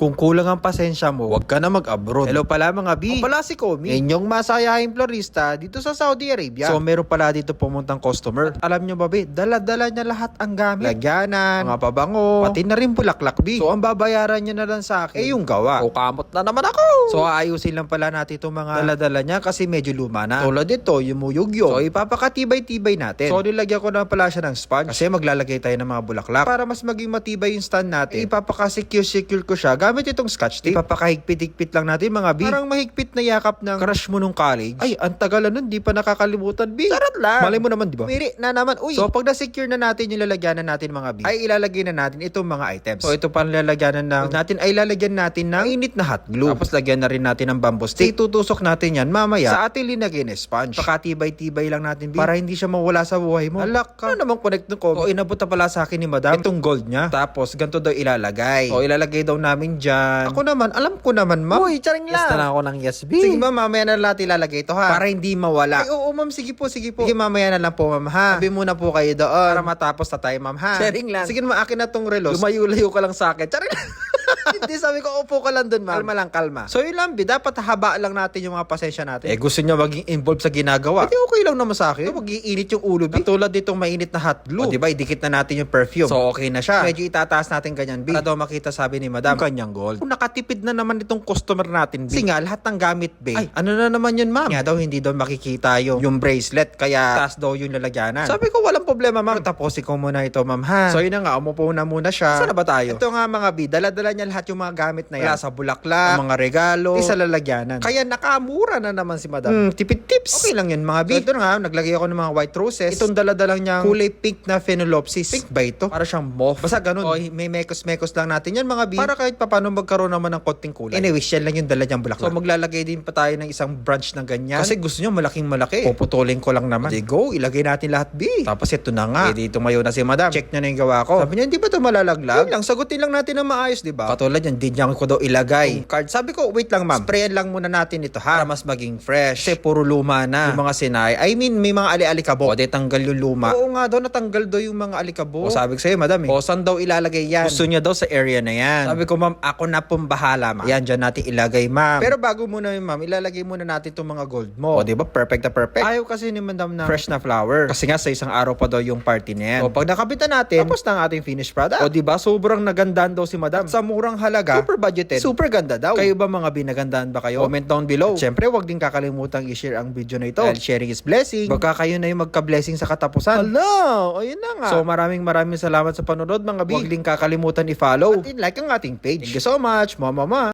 Kung kulang ang pasensya mo, huwag ka na mag-abroad. Hello pala mga B. Ako pala si Komi. Inyong masayahing florista dito sa Saudi Arabia. So meron pala dito pumuntang customer. At alam nyo ba B, dala-dala niya lahat ang gamit. Lagyanan, mga pabango, pati na rin bulaklak B. So ang babayaran niya na lang sa akin, eh yung gawa. O kamot na naman ako. So aayusin lang pala natin itong mga dala-dala niya kasi medyo luma na. Tulad dito, yung muyugyo. So ipapakatibay-tibay natin. So nilagyan ko na pala siya ng sponge kasi maglalagay tayo ng mga bulaklak. Para mas maging matibay yung stand natin, ipapakasecure-secure ko siya gamit itong scotch tape. Ipapakahigpit-higpit lang natin mga B. Parang mahigpit na yakap ng crush mo nung college. Ay, ang tagal na nun, di pa nakakalimutan B. Sarat lang. Malay mo naman, di ba? Miri na naman, uy. So pag na-secure na natin yung lalagyanan natin mga B, ay ilalagay na natin itong mga items. So ito pa ang lalagyanan ng natin ay lalagyan natin ng init na hot glue. Tapos lagyan na rin natin ng bamboo stick. Itutusok natin yan mamaya sa ating linagay na sponge. Pakatibay-tibay lang natin B para hindi siya mawala sa buhay mo. Alak ka. Ano namang connect ko? So inabot na pala sa akin ni madam itong gold niya. Tapos ganito daw ilalagay. O ilalagay daw namin dyan. Ako naman, alam ko naman ma'am. Uy, charing lang. Yes na lang ako ng yes B. Sige ma'am, mamaya na lang natin ilalagay ito ha. Para hindi mawala. Ay, oo ma'am, sige po, sige po. Sige mamaya na lang po ma'am ha. Sabi muna po kayo doon. Para matapos na tayo ma'am ha. Sharing lang. Sige naman, akin na tong relos. Lumayo-layo ka lang sa akin. Charing lang. Hindi, sabi ko, upo ka lang dun, ma'am. Kalma lang, kalma. So, yun lang, bi. Dapat haba lang natin yung mga pasensya natin. Eh, gusto niya maging involved sa ginagawa. Hindi, okay lang naman sa akin. Mag-iinit yung ulo, bi. Tulad ditong mainit na hot glue. O, diba, idikit na natin yung perfume. So, okay na siya. Medyo itataas natin ganyan, bi. Para daw makita, sabi ni madam, yung kanyang gold. Kung nakatipid na naman itong customer natin, bi. Kasi nga, lahat ng gamit, bi. Ay, ano na naman yun, ma'am? Nga daw, hindi daw makikita yung, yung bracelet. Kaya, taas daw yung lalagyanan. Sabi ko, walang problema, ma'am. Tapusin ko muna ito, ma'am, ha? So, yun na nga, umupo na muna siya. Saan na ba tayo? Ito nga, mga bi. Dala-dala niya lahat yung mga gamit na yan. Wala sa bulaklak, mga regalo, di sa lalagyanan. Kaya nakamura na naman si madam. Hmm, tipid tips. Okay lang yun, mga bi. So, ito na nga, naglagay ako ng mga white roses. Itong dala-dalang niyang kulay pink na phenolopsis. Pink ba ito? Para siyang mauve. Basta ganun. O, may mekos-mekos lang natin yan, mga bi. Para kahit papano magkaroon naman ng konting kulay. Anyway, yan lang yung dala niyang bulaklak. So, maglalagay din pa tayo ng isang branch ng ganyan. Kasi gusto niyo malaking malaki. Puputulin ko lang naman. Di go, ilagay natin lahat, bi. Tapos ito na nga. Eh, dito mayo na si madam. Check niya na yung gawa ko. Sabi niya, hindi ba ito malalaglag? Yun lang, sagutin lang natin ng maayos, di ba? Katulad yan, di niya ko daw ilagay. Yung card. Sabi ko, wait lang ma'am. Sprayan lang muna natin ito ha. Para mas maging fresh. Kasi puro luma na. Yung mga sinay. I mean, may mga ali-alikabo. O, di tanggal yung luma. Oo nga daw, natanggal daw yung mga alikabo. O, sabi ko sa'yo, madam eh. O, saan daw ilalagay yan? Gusto niya daw sa area na yan. Sabi ko, ma'am, ako na pong bahala, ma'am. Yan, dyan natin ilagay, ma'am. Pero bago muna yun, ma'am, ilalagay muna natin itong mga gold mo. O, di ba? Perfect na perfect. Ayaw kasi ni madam na fresh na flower. Kasi nga, sa isang araw pa daw yung party na yan. O, pag nakabitan natin, tapos na ang ating finished product. O, di ba? Sobrang nagandahan daw si madam. At sa murang halaga, super budgeted. Super ganda daw. Kayo ba mga binagandaan ba kayo? Comment down below. At syempre, wag din kakalimutang i-share ang video na ito. Dahil sharing is blessing. Baka kayo na yung magka-blessing sa katapusan. Hello! Ayun na nga. So maraming maraming salamat sa panonood mga bi. Huwag din kakalimutan i-follow. At in-like ang ating page. Thank you so much. Mama, mama.